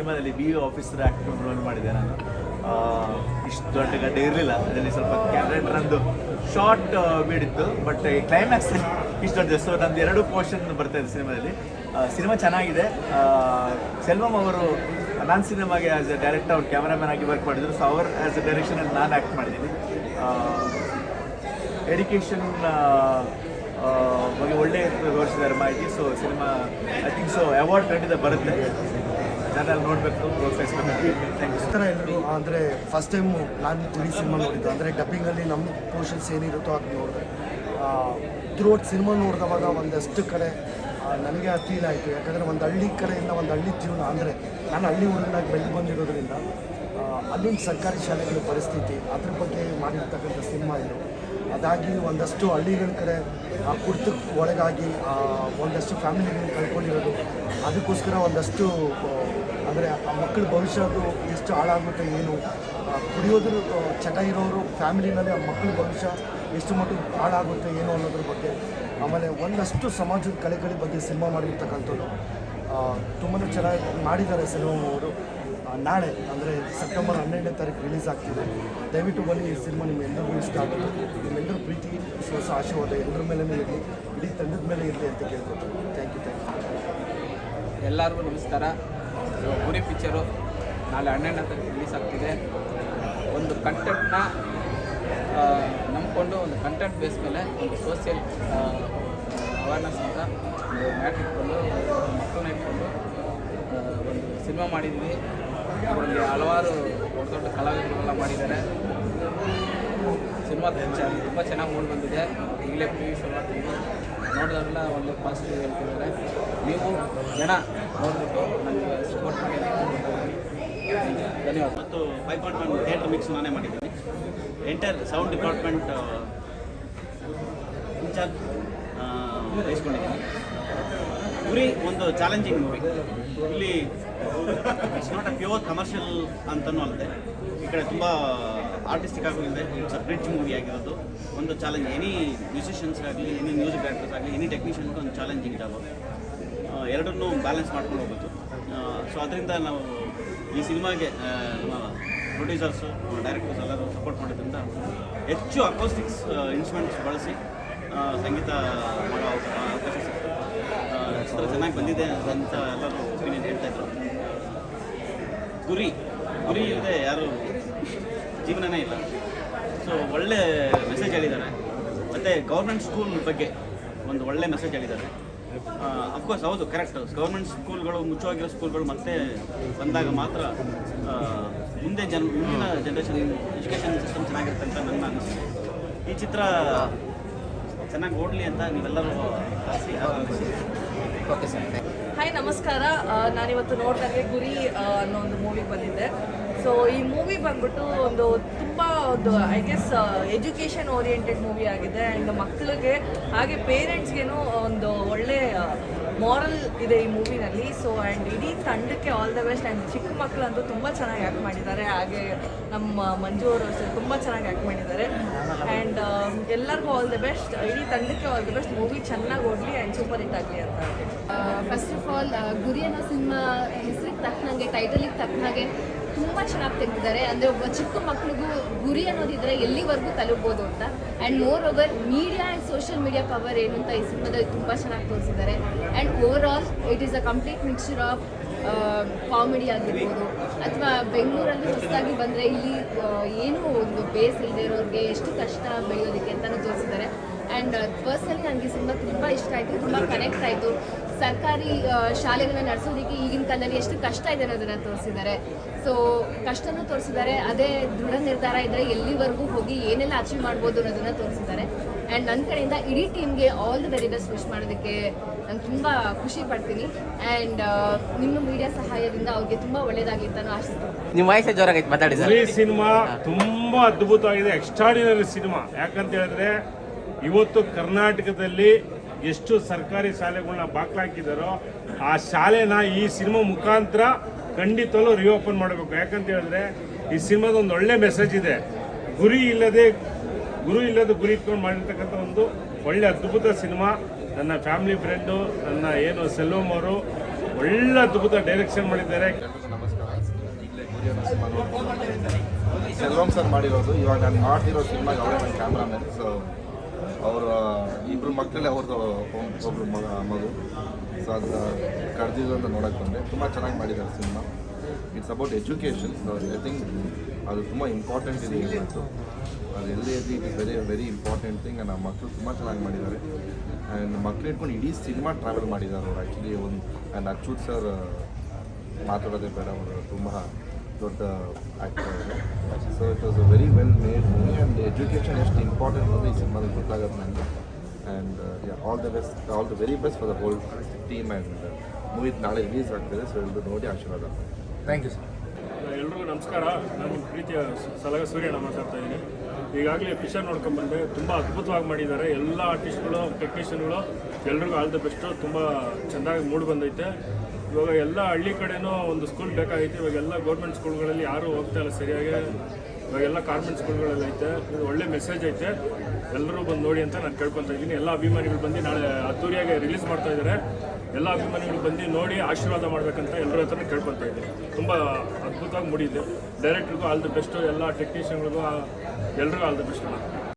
ಸಿನಿಮಾದಲ್ಲಿ B officer acting roll ಮಾಡಿದೆ ನಾನು. ಇಷ್ಟು ದೊಡ್ಡ ಗಡ್ಡೆ ಇರಲಿಲ್ಲ. ಅದರಲ್ಲಿ ಸ್ವಲ್ಪ ಕ್ಯಾರೆಕ್ಟರ್ ಅಂದು ಶಾರ್ಟ್ ಬೀಡಿತ್ತು ಬಟ್ ಕ್ಲೈಮ್ಯಾಕ್ಸ್ ಇಷ್ಟು ದೊಡ್ಡ ಸೊ ನಂದು ಎರಡು ಪೋರ್ಷನ್ ಬರ್ತಾ ಇದೆ ಸಿನಿಮಾದಲ್ಲಿ. ಸಿನಿಮಾ ಚೆನ್ನಾಗಿದೆ. ಸೆಲ್ವಮ್ ಸೆಲ್ವಂ ಅವರು, ನಾನು ಸಿನಿಮಾಗೆ ಆಸ್ ಎ ಡೈರೆಕ್ಟರ್ ಅವ್ರು ಕ್ಯಾಮ್ರಾಮನ್ ಆಗಿ ವರ್ಕ್ ಮಾಡಿದ್ರು. ಸೊ ಅವ್ರ ಆ್ಯಸ್ ಎ ಡೈರೆಕ್ಷನಲ್ಲಿ ನಾನು ಆ್ಯಕ್ಟ್ ಮಾಡಿದ್ದೀನಿ. ಎಡ್ಯುಕೇಷನ್ ಬಗ್ಗೆ ಒಳ್ಳೆ ತೋರಿಸಿದ್ದಾರೆ ಮಾಹಿತಿ. So cinema I think so award ಖಂಡಿತ ಬರುತ್ತೆ. ಜನ ನೋಡಬೇಕು ಥರ ಎಲ್ಲರೂ ಅಂದರೆ ಫಸ್ಟ್ ಟೈಮು ನಾನು ಇಡೀ ಸಿನಿಮಾ ನೋಡಿದ್ದು, ಅಂದರೆ ಡಬ್ಬಿಂಗಲ್ಲಿ ನಮ್ಮ ಪೋರ್ಷನ್ಸ್ ಏನಿರುತ್ತೋ ಅದು ನೋಡಿದೆ. ಥ್ರೂಔಟ್ ಸಿನಿಮಾ ನೋಡಿದವಾಗ ಒಂದಷ್ಟು ಕಡೆ ನನಗೆ ಆ ಫೀಲ್ ಆಯಿತು. ಯಾಕಂದರೆ ಒಂದು ಹಳ್ಳಿ ಕಡೆಯಿಂದ ಒಂದು ಹಳ್ಳಿ ಜೀವನ, ಅಂದರೆ ನಾನು ಹಳ್ಳಿ ಹುಡುಗನಾಗಿ ಬೆಳೆದು ಬಂದಿರೋದ್ರಿಂದ ಅಲ್ಲಿನ ಸರ್ಕಾರಿ ಶಾಲೆಗಳ ಪರಿಸ್ಥಿತಿ, ಅದ್ರ ಬಗ್ಗೆ ಮಾಡಿರ್ತಕ್ಕಂಥ ಸಿನಿಮಾ ಇದು. ಅದಾಗಿ ಒಂದಷ್ಟು ಹಳ್ಳಿಗಳ ಕಡೆ, ಆ ಕುರ್ತಕ್ಕೆ ಒಳಗಾಗಿ ಒಂದಷ್ಟು ಫ್ಯಾಮಿಲಿಗಳನ್ನ ಕಳ್ಕೊಂಡಿರೋದು, ಅದಕ್ಕೋಸ್ಕರ ಒಂದಷ್ಟು ಅಂದರೆ ಆ ಮಕ್ಕಳ ಭವಿಷ್ಯದ್ದು ಎಷ್ಟು ಹಾಳಾಗುತ್ತೆ ಏನು ಕುಡಿಯೋದ್ರ ಚಟ ಇರೋರು ಫ್ಯಾಮಿಲಿನಲ್ಲಿ ಆ ಮಕ್ಕಳ ಭವಿಷ್ಯ ಎಷ್ಟು ಮಟ್ಟಿಗೆ ಹಾಳಾಗುತ್ತೆ ಏನು ಅನ್ನೋದ್ರ ಬಗ್ಗೆ ಆಮೇಲೆ ಒಂದಷ್ಟು ಸಮಾಜದ ಕಲೆಗಳ ಬಗ್ಗೆ ಸಿನಿಮಾ ಮಾಡಿರ್ತಕ್ಕಂಥದ್ದು ತುಂಬಾ ಚೆನ್ನಾಗಿ ಮಾಡಿದ್ದಾರೆ ಸಿನಿಮಾ ಅವರು. ಆ, ನಾಳೆ ಅಂದರೆ ಸೆಪ್ಟೆಂಬರ್ ಹನ್ನೆರಡನೇ ತಾರೀಕು ರಿಲೀಸ್ ಆಗ್ತಿದೆ. ದಯವಿಟ್ಟು ಬನ್ನಿ ಈ ಸಿನಿಮಾ ನಿಮ್ಮೆಲ್ಲರಿಗೂ ಇಷ್ಟ ಆಗುತ್ತೆ. ನಿಮ್ಮೆಲ್ಲರ ಪ್ರೀತಿ ವಿಶ್ವಾಸ ಆಶೀರ್ವಾದ ಎಲ್ಲರ ಮೇಲೆ ಇರಲಿ ಇಡೀ ತಂಡದ ಮೇಲೆ ಇರಲಿ ಅಂತ ಕೇಳ್ಕೊತೀನಿ ಥ್ಯಾಂಕ್ ಯು ಥ್ಯಾಂಕ್ ಯು ಎಲ್ಲರಿಗೂ ನಮಸ್ಕಾರ. ಗುರಿ ಪಿಕ್ಚರು ನಾಳೆ ಹನ್ನೆರಡನೇ ತಾರೀಕು ರಿಲೀಸ್ ಆಗ್ತಿದೆ. ಒಂದು ಕಂಟೆಂಟ್ನ ನಂಬಿಕೊಂಡು ಒಂದು ಕಂಟೆಂಟ್ ಬೇಸ್ ಮೇಲೆ ಒಂದು ಸೋಷಿಯಲ್ ಅವೇರ್ನೆಸ್ ಅಂತ ಒಂದು ಮ್ಯಾಟ್ ಇಟ್ಕೊಂಡು ಮಕ್ಕಳನ್ನ ಇಟ್ಕೊಂಡು ಒಂದು ಸಿನಿಮಾ ಮಾಡಿದ್ವಿ. ಅದರಲ್ಲಿ ಹಲವಾರು ದೊಡ್ಡ ದೊಡ್ಡ ಕಲಾವಿದರುಗಳೆಲ್ಲ ಮಾಡಿದ್ದಾರೆ. ಸಿನಿಮಾ ತುಂಬ ಚೆನ್ನಾಗಿ ಮೂಡಿ ಬಂದಿದೆ. ಈಗಲೇ ಪ್ರಿವ್ಯೂ ಶುರು ಮಾಡ್ತೀವಿ ನೋಡಿದಾಗೆಲ್ಲ ಒಂದು ಪಾಸಿಟಿವ್ ಹೇಳ್ತಿದ್ದಾರೆ. ನೀವು ಜನ ನೋಡಿಬಿಟ್ಟು ಧನ್ಯವಾದ. ಮತ್ತು five point one theatre mix ನಾನೇ ಮಾಡಿದ್ದೀನಿ. Enter sound department in charge ವಹಿಸ್ಕೊಂಡಿದ್ದೀನಿ. ಗುರಿ ಒಂದು ಚಾಲೆಂಜಿಂಗ್ ಮೂವಿ ಇಲ್ಲಿ it's not a pure commercial ಅಂತನೂ ಅಲ್ಲದೆ, ಈ ಕಡೆ ತುಂಬ ಆರ್ಟಿಸ್ಟಿಕ್ ಆಗೂ ಇದೆ ಇಟ್ಸ್ ಅ ಬ್ರಿಡ್ಜ್ ಮೂವಿ ಆಗಿರೋದು. ಒಂದು ಚಾಲೆಂಜ್ ಎನಿ ಮ್ಯೂಸಿಷಿಯನ್ಸ್ಗಾಗಲಿ ಎನಿ ಮ್ಯೂಸಿಕ್ ಡೈರೆಕ್ಟರ್ಸ್ ಆಗಲಿ ಎನಿ ಟೆಕ್ನಿಷಿಯನ್ಗೂ ಒಂದು ಚಾಲೆಂಜಿಂಗ್ ಜಾಬ್ ಎರಡನ್ನೂ ಬ್ಯಾಲೆನ್ಸ್ ಮಾಡ್ಕೊಂಡು ಹೋಗೋದು. ಸೊ ಅದರಿಂದ ನಾವು ಈ ಸಿನಿಮಾಗೆ ನಮ್ಮ ಪ್ರೊಡ್ಯೂಸರ್ಸು ಡೈರೆಕ್ಟರ್ಸ್ ಎಲ್ಲರೂ ಸಪೋರ್ಟ್ ಮಾಡಿದ್ರಿಂದ ಹೆಚ್ಚು ಅಕೋಸ್ಟಿಕ್ಸ್ ಇನ್ಸ್ಟ್ರೂಮೆಂಟ್ಸ್ ಬಳಸಿ ಸಂಗೀತ ಮಾಡೋ ಅವಕಾಶ ಚಿತ್ರ ಚೆನ್ನಾಗಿ ಬಂದಿದೆ ಅಂತ ಎಲ್ಲರೂ ಒಪಿನಿಯನ್ ಹೇಳ್ತಾ ಇದ್ರು. ಗುರಿ ಗುರಿ ಇಲ್ಲದೆ ಯಾರು ಜೀವನನೇ ಇಲ್ಲ. ಸೊ ಒಳ್ಳೆ ಮೆಸೇಜ್ ಹೇಳಿದ್ದಾರೆ. ಮತ್ತು ಗೌರ್ಮೆಂಟ್ ಸ್ಕೂಲ್ ಬಗ್ಗೆ ಒಂದು ಒಳ್ಳೆ ಮೆಸೇಜ್ ಹೇಳಿದ್ದಾರೆ. ಅಫ್ಕೋರ್ಸ್ ಹೌದು ಕರೆಕ್ಟ್ ಗೌರ್ಮೆಂಟ್ ಸ್ಕೂಲ್ಗಳು ಮುಚ್ಚುವಾಗಿರೋ ಸ್ಕೂಲ್ಗಳು ಮತ್ತೆ ಬಂದಾಗ ಮಾತ್ರ ಮುಂದೆ ಜನ ಮುಂದಿನ ಜನ್ರೇಷನ್ ಎಜುಕೇಷನ್ ಸಿಸ್ಟಮ್ ಚೆನ್ನಾಗಿರುತ್ತೆ ಅಂತ ನನ್ನ ಅನಿಸಿಕೆ. ಈ ಚಿತ್ರ ಚೆನ್ನಾಗಿ ಓಡಲಿ ಅಂತ ನೀವೆಲ್ಲರೂ ಓಕೆ ಸರ್ ಹಾಯ್ ನಮಸ್ಕಾರ. ಆ, ನಾನಿವತ್ತು ನೋಡ್ದಂಗೆ ಗುರಿ ಅನ್ನೋ ಒಂದು ಮೂವಿಗೆ ಬಂದಿದ್ದೆ. ಸೊ ಈ ಮೂವಿ ಬಂದ್ಬಿಟ್ಟು ಒಂದು ತುಂಬ ಒಂದು I guess education oriented movie ಆಗಿದೆ. ಆ್ಯಂಡ್ ಮಕ್ಕಳಿಗೆ ಹಾಗೆ ಪೇರೆಂಟ್ಸ್ಗೇನು ಒಂದು ಒಳ್ಳೆ ಮಾರಲ್ ಇದೆ ಈ ಮೂವಿನಲ್ಲಿ ಸೊ ಆ್ಯಂಡ್ ಇಡೀ ತಂಡಕ್ಕೆ ಆಲ್ ದ ಬೆಸ್ಟ್ ಆ್ಯಂಡ್ ಚಿಕ್ಕ ಮಕ್ಕಳಂತೂ ತುಂಬ ಚೆನ್ನಾಗಿ ಆ್ಯಕ್ಟ್ ಮಾಡಿದ್ದಾರೆ. ಹಾಗೆ ನಮ್ಮ ಮಂಜು ಅವರು ತುಂಬ ಚೆನ್ನಾಗಿ ಆ್ಯಕ್ಟ್ ಮಾಡಿದ್ದಾರೆ. ಆ್ಯಂಡ್ ಎಲ್ಲರಿಗೂ ಆಲ್ ದ ಬೆಸ್ಟ್ ಇಡೀ ತಂಡಕ್ಕೆ ಆಲ್ ದ ಬೆಸ್ಟ್ ಮೂವಿ ಚೆನ್ನಾಗಿ ಓಡಲಿ ಆ್ಯಂಡ್ ಸೂಪರ್ ಹಿಟ್ ಆಗಲಿ ಅಂತ. ಫಸ್ಟ್ ಆಫ್ ಆಲ್ ಗುರಿ ಅನ್ನೋ ಸಿನಿಮಾ ಹೆಸರಿಗೆ ತಕ್ಕನಾಗೆ ಟೈಟಲಿಗೆ ತಕ್ಕನಾಗೆ ತುಂಬ ಚೆನ್ನಾಗಿ ತೆಗೆದಿದ್ದಾರೆ ಅಂದರೆ ಒಬ್ಬ ಚಿಕ್ಕ ಮಕ್ಳಿಗೂ ಗುರಿ ಅನ್ನೋದಿದ್ರೆ ಎಲ್ಲಿವರೆಗೂ ತಲುಪ್ಬೋದು ಅಂತ. And moreover media and social media power ಏನು ಅಂತ ಈ ಸಿನಿಮಾದಲ್ಲಿ ತುಂಬ ಚೆನ್ನಾಗಿ ತೋರಿಸಿದ್ದಾರೆ. And overall it is a complete mixture of comedy ಆಗಿರ್ಬೋದು, ಅಥವಾ ಬೆಂಗಳೂರಲ್ಲಿ ಹೊಸದಾಗಿ ಬಂದರೆ ಇಲ್ಲಿ ಏನು ಒಂದು ಬೇಸ್ ಇಲ್ಲದೆ ಇರೋರಿಗೆ ಎಷ್ಟು ಕಷ್ಟ ಬೆಳೆಯೋದಕ್ಕೆ ಅಂತಲೂ ತೋರಿಸಿದ್ದಾರೆ. ಆ್ಯಂಡ್ ಪರ್ಸನಲಿ ನನಗೆ ಸಿನಿಮಾ ತುಂಬ ಇಷ್ಟ ಆಯಿತು, ತುಂಬ ಕನೆಕ್ಟ್ ಆಯಿತು. ಸರ್ಕಾರಿ ಶಾಲೆಗಳನ್ನ ನಡೆಸೋದಕ್ಕೆ ಈಗಿನ ಕಾಲದಲ್ಲಿ ಎಷ್ಟು ಕಷ್ಟ ಇದೆ ಅನ್ನೋದನ್ನ ತೋರಿಸಿದ್ದಾರೆ. ಸೊ ಕಷ್ಟನೂ ತೋರಿಸಿದ್ದಾರೆ. ಅದೇ ದೃಢ ನಿರ್ಧಾರ ಇದ್ದರೆ ಎಲ್ಲಿವರೆಗೂ ಹೋಗಿ ಏನೆಲ್ಲ ಅಚೀವ್ ಮಾಡ್ಬೋದು ಅನ್ನೋದನ್ನ ತೋರಿಸಿದ್ದಾರೆ. ಆ್ಯಂಡ್ ನನ್ನ ಕಡೆಯಿಂದ ಇಡೀ ಟೀಮ್ಗೆ all the very best wish ಮಾಡೋದಕ್ಕೆ ನಾನು ತುಂಬ ಖುಷಿ ಪಡ್ತೀನಿ. ಆ್ಯಂಡ್ ನಿಮ್ಮ ಮೀಡಿಯಾ ಸಹಾಯದಿಂದ ಅವ್ರಿಗೆ ತುಂಬ ಒಳ್ಳೇದಾಗಿತ್ತು ಅಂತಲೂ ಆಶಿಸ್ತೀನಿ. ನಿಮ್ಮ ವಯಸ್ಸೇ ಜೋರಾಗೈತೆ ಮಾತಾಡಿ ಸರ್. ಈ ಸಿನಿಮಾ ತುಂಬಾ ಅದ್ಭುತವಾಗಿದೆ ಎಕ್ಸ್ಟ್ರಾಡಿನರಿ ಸಿನಿಮಾ. ಯಾಕಂತ ಹೇಳಿದ್ರೆ ಇವತ್ತು ಕರ್ನಾಟಕದಲ್ಲಿ ಎಷ್ಟು ಸರ್ಕಾರಿ ಶಾಲೆಗಳನ್ನ ಬಾಕ್ಲಾಕಿದಾರೋ ಆ ಶಾಲೆನ ಈ ಸಿನಿಮಾ ಮುಖಾಂತರ ಖಂಡಿತವಲ್ಲೂ ರಿಓಪನ್ ಮಾಡಬೇಕು. ಯಾಕಂತ ಹೇಳಿದ್ರೆ ಈ ಸಿನಿಮಾದ ಒಂದು ಒಳ್ಳೆ ಮೆಸೇಜ್ ಇದೆ. ಗುರಿ ಇಲ್ಲದೆ, ಗುರು ಇಲ್ಲದೆ ಗುರಿ ಇಟ್ಕೊಂಡು ಮಾಡಿರ್ತಕ್ಕಂಥ ಒಂದು ಒಳ್ಳೆ ಅದ್ಭುತ ಸಿನಿಮಾ. ನನ್ನ ಫ್ಯಾಮಿಲಿ ಫ್ರೆಂಡು ನನ್ನ ಏನು ಸೆಲ್ವಮ್ ಅವರು ಒಳ್ಳೆ ಅದ್ಭುತ ಡೈರೆಕ್ಷನ್ ಮಾಡಿದ್ದಾರೆ. ಎಲ್ರಿಗೂ ನಮಸ್ಕಾರ. ಗುರಿ ಅನ್ನೋ ಸಿನಿಮಾ ನೋಡ್ಕೊಂಡು ಸೆಲ್ವಂ ಸರ್ ಮಾಡಿರೋದು. ಇವಾಗ ನಾನು ಮಾಡ್ತಿರೋ ಸಿನಿಮಾಗೆ ಅವರೇ ಕ್ಯಾಮ್ರಾಮನ್ ಸೊ ಅವರ ಇಬ್ಬರು ಮಕ್ಕಳಲ್ಲಿ ಅವ್ರದ್ದು ಒಬ್ಬರು ಮಗ, ಮಗು. ಸೊ ಅದು ಕರೆದಿದ್ದು ಅಂತ ನೋಡೋಕೆ ಬಂದೆ. ತುಂಬ ಚೆನ್ನಾಗಿ ಮಾಡಿದ್ದಾರೆ cinema. It's about education I think ಅದು ತುಂಬ ಇಂಪಾರ್ಟೆಂಟ್ ಇದೆ ಇವತ್ತು ಅದು ಎಲ್ಲಿ ಎಲ್ಲಿ it is very very important thing ನಮ್ಮ ಮಕ್ಕಳು ತುಂಬ ಚೆನ್ನಾಗಿ ಮಾಡಿದ್ದಾರೆ. ಆ್ಯಂಡ್ ಮಕ್ಳು ಇಟ್ಕೊಂಡು ಇಡೀ ಸಿನಿಮಾ ಟ್ರಾವೆಲ್ ಮಾಡಿದ್ದಾರೆ ಅವರು. ಆ್ಯಕ್ಚುಲಿ ಒಂದು ಆ್ಯಂಡ್ ಅಚ್ಯುತ್ ಸರ್ ಮಾತಾಡೋದೇ ಬೇಡ, ಅವರು ತುಂಬ ದೊಡ್ಡ ಆ್ಯಕ್ಟರ್ ಅವರು. So it was a very well made movie and education ಎಷ್ಟು ಇಂಪಾರ್ಟೆಂಟ್ ಅನ್ನೋದು ಈ ಸಿನಿಮಾದಲ್ಲಿ ಗೊತ್ತಾಗುತ್ತೆ ನನಗೆ and all the best all the very best for the whole team and movie ನಾಳೆ ರಿಲೀಸ್ ಆಗ್ತಿದೆ. ಸೊ ಎಲ್ಲರೂ ನೋಡಿ ಆಶೀರ್ವಾದ. ಥ್ಯಾಂಕ್ ಯು ಸರ್ ಎಲ್ರಿಗೂ ನಮಸ್ಕಾರ. ನಾನು ಪ್ರೀತಿಯ ಸಲಗ ಸೂರ್ಯನ ಮಾತಾಡ್ತಾ ಇದ್ದೀನಿ. ಈಗಾಗಲೇ ಪಿಕ್ಚರ್ ನೋಡ್ಕೊಂಡ್ಬಂದೆ ತುಂಬ ಅದ್ಭುತವಾಗಿ ಮಾಡಿದ್ದಾರೆ. ಎಲ್ಲ ಆರ್ಟಿಸ್ಟ್ಗಳು ಟೆಕ್ನಿಷಿಯನ್ಗಳು ಎಲ್ರಿಗೂ ಆಲ್ ದ ಬೆಸ್ಟು ತುಂಬ ಚೆಂದಾಗಿ ಮೂಡಿ ಬಂದೈತೆ. ಇವಾಗ ಎಲ್ಲ ಹಳ್ಳಿ ಕಡೆನೂ ಒಂದು ಸ್ಕೂಲ್ ಬೇಕಾಗೈತೆ ಇವಾಗೆಲ್ಲ ಗೌರ್ಮೆಂಟ್ ಸ್ಕೂಲ್ಗಳಲ್ಲಿ ಯಾರೂ ಹೋಗ್ತಾ ಇಲ್ಲ ಸರಿಯಾಗಿ. ಇವಾಗೆಲ್ಲ ಕಾನ್ವೆಂಟ್ ಸ್ಕೂಲ್ಗಳಲ್ಲಿ ಐತೆ. ಇದು ಒಳ್ಳೆ ಮೆಸೇಜ್ ಐತೆ. ಎಲ್ಲರೂ ಬಂದು ನೋಡಿ ಅಂತ ನಾನು ಕೇಳ್ಕೊತಾ ಇದ್ದೀನಿ. ಎಲ್ಲ ಅಭಿಮಾನಿಗಳು ಬಂದು ನಾಳೆ ಅದ್ದೂರಿಯಾಗಿ ರಿಲೀಸ್ ಮಾಡ್ತಾ ಇದ್ದಾರೆ. ಎಲ್ಲ ಅಭಿಮಾನಿಗಳು ಬಂದು ನೋಡಿ ಆಶೀರ್ವಾದ ಮಾಡಬೇಕಂತ ಎಲ್ಲರ ಹತ್ರ ಕೇಳ್ಕೊತಾ ಇದ್ದೀನಿ. ತುಂಬ ಅದ್ಭುತವಾಗಿ ಮುಡಿದೆ. ಡೈರೆಕ್ಟ್ರಿಗೂ ಆಲ್ ದಿ ಬೆಸ್ಟು ಎಲ್ಲ ಟೆಕ್ನಿಷಿಯನ್ಗಳಿಗೂ ಎಲ್ರಿಗೂ ಆಲ್ ದಿ ಬೆಸ್ಟ್